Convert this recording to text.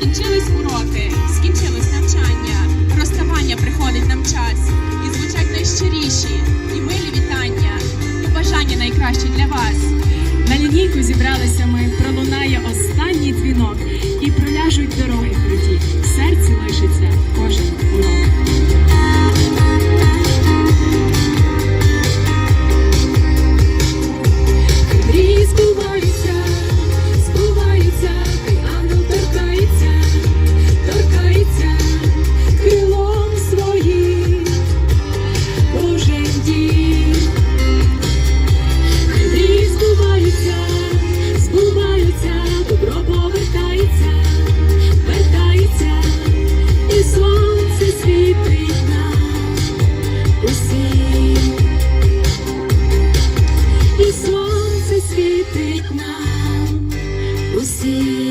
Закінчились уроки, скінчилось навчання, розставання приходить нам час, і звучать найщиріші, і милі вітання, і бажання найкраще для вас. світить нам усім.